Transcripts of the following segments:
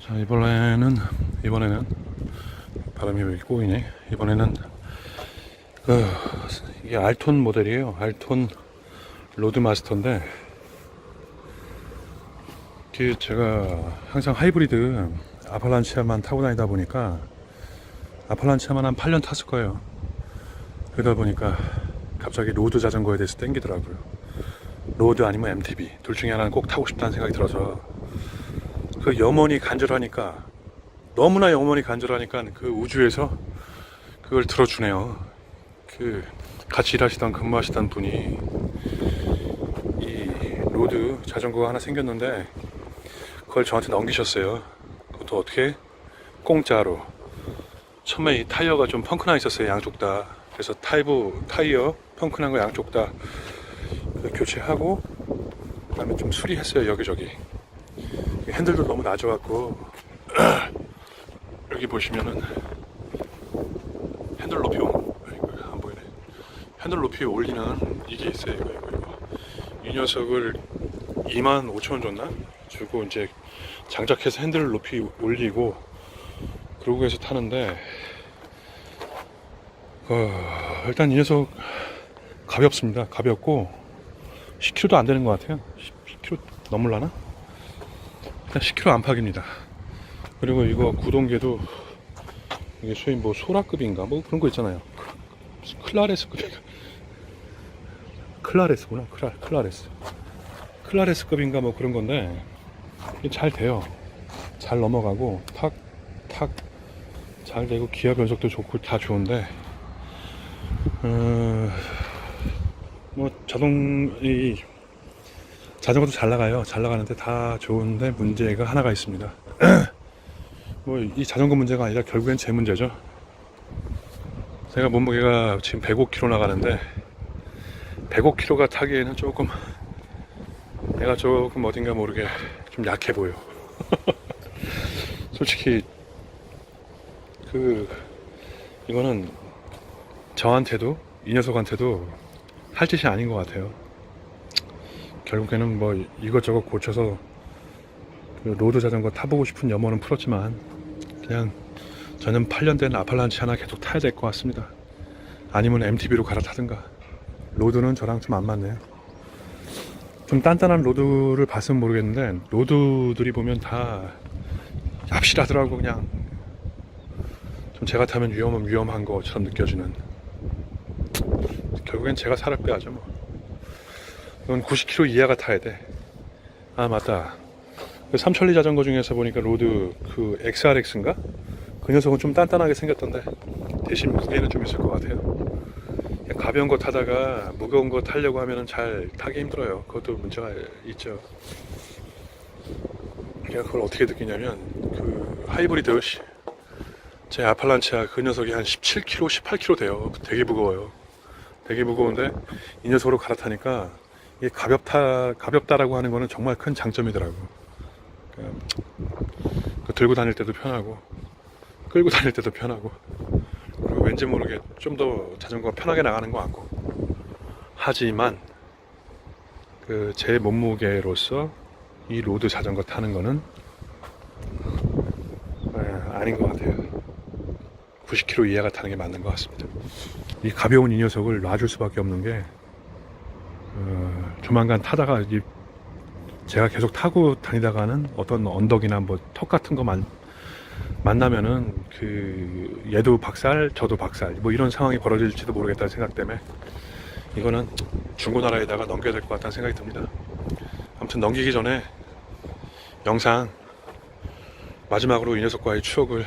자 이번에는 이번에는 바람이 왜 꼬이네 이번에는 그 이게 알톤 모델이에요. 알톤 로드마스터인데 그 제가 항상 하이브리드 아팔란치아만 타고 다니다 보니까 아팔란치아만 한 8년 탔을 거예요. 그러다 보니까 갑자기 로드 자전거에 대해서 땡기더라고요. 로드 아니면 MTB 둘 중에 하나는 꼭 타고 싶다는 생각이 들어서 그 염원이 간절하니까 너무나 염원이 간절하니까 그 우주에서 그걸 들어주네요. 그 같이 일하시던 근무하시던 분이 이 로드 자전거가 하나 생겼는데 그걸 저한테 넘기셨어요. 그것도 어떻게 공짜로. 처음에 이 타이어가 좀 펑크나 있었어요 양쪽 다. 그래서 타이브 타이어 펑크난 거 양쪽 다그 교체하고 그다음에 좀 수리했어요 여기저기. 핸들도 너무 낮아갖고. 여기 보시면은 핸들 높이 안 보이네. 핸들 높이 올리는 이게 있어요 이거 이거 이거. 이 녀석을 2만 5천 원 줬나? 주고 이제 장착해서 핸들 높이 올리고 그러고 해서 타는데 어, 일단 이 녀석 가볍습니다. 가볍고 10kg도 안 되는 것 같아요. 10kg 넘을라나? 일단 10kg 안팎입니다. 그리고 이거 구동계도 이게 소위 뭐 소라급인가 뭐 그런 거 있잖아요. 클라레스급인가? 클라레스구나. 클라, 클라레스. 클라레스급인가 뭐 그런 건데 이게 잘 돼요. 잘 넘어가고 탁 탁 잘 되고 기아 변속도 좋고 다 좋은데 어, 뭐 자동 이 자전거도 잘 나가요. 잘 나가는데 다 좋은데 문제가 하나가 있습니다. 뭐 이 자전거 문제가 아니라 결국엔 제 문제죠. 제가 몸무게가 지금 105kg 나가는데 105kg가 타기에는 조금 내가 조금 어딘가 모르게 좀 약해 보여. 솔직히 그 이거는 저한테도 이 녀석한테도 할 짓이 아닌 것 같아요. 결국에는 뭐 이것저것 고쳐서 그 로드 자전거 타보고 싶은 염원은 풀었지만 그냥 저는 8년 된 아팔란치 하나 계속 타야 될 것 같습니다. 아니면 MTB로 갈아타든가. 로드는 저랑 좀 안 맞네요. 좀 단단한 로드를 봤으면 모르겠는데 로드들이 보면 다 얍실하더라고 그냥 좀 제가 타면 위험한 위험한 것처럼 느껴지는 결국엔 제가 살을 빼야죠 뭐. 이건 90km 이하가 타야 돼. 아 맞다. 그 삼천리 자전거 중에서 보니까 로드 그 XRX인가? 그 녀석은 좀 단단하게 생겼던데 대신 무게는 좀 있을 것 같아요. 가벼운 거 타다가 무거운 거 타려고 하면은 잘 타기 힘들어요. 그것도 문제가 있죠. 제가 그걸 어떻게 느끼냐면 그 하이브리드 시- 제 아팔란치아 그 녀석이 한 17kg, 18kg 돼요. 되게 무거워요. 되게 무거운데 이 녀석으로 갈아타니까 이게 가볍다 가볍다라고 하는 거는 정말 큰 장점이더라고. 그 들고 다닐 때도 편하고 끌고 다닐 때도 편하고 그리고 왠지 모르게 좀 더 자전거가 편하게 나가는 것 같고 하지만 그 제 몸무게로서 이 로드 자전거 타는 거는 에, 아닌 것 같아요. 90km 이하가 타는 게 맞는 것 같습니다. 이 가벼운 이 녀석을 놔줄 수밖에 없는 게 어, 조만간 타다가 이 제가 계속 타고 다니다가는 어떤 언덕이나 뭐 턱 같은 거 만, 만나면은 그 얘도 박살 저도 박살 뭐 이런 상황이 벌어질지도 모르겠다는 생각 때문에 이거는 중고나라에다가 넘겨야 될 것 같다는 생각이 듭니다. 아무튼 넘기기 전에 영상 마지막으로 이 녀석과의 추억을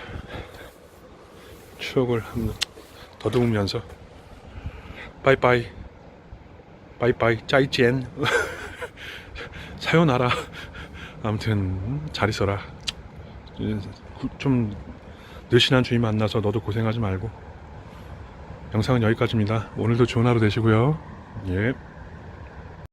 추억을 더듬으면서 빠이빠이 빠이빠이 짜이젠 사요나라. 아무튼 잘 있어라. 좀 늘씬한 주인 만나서 너도 고생하지 말고. 영상은 여기까지입니다. 오늘도 좋은 하루 되시고요. 예.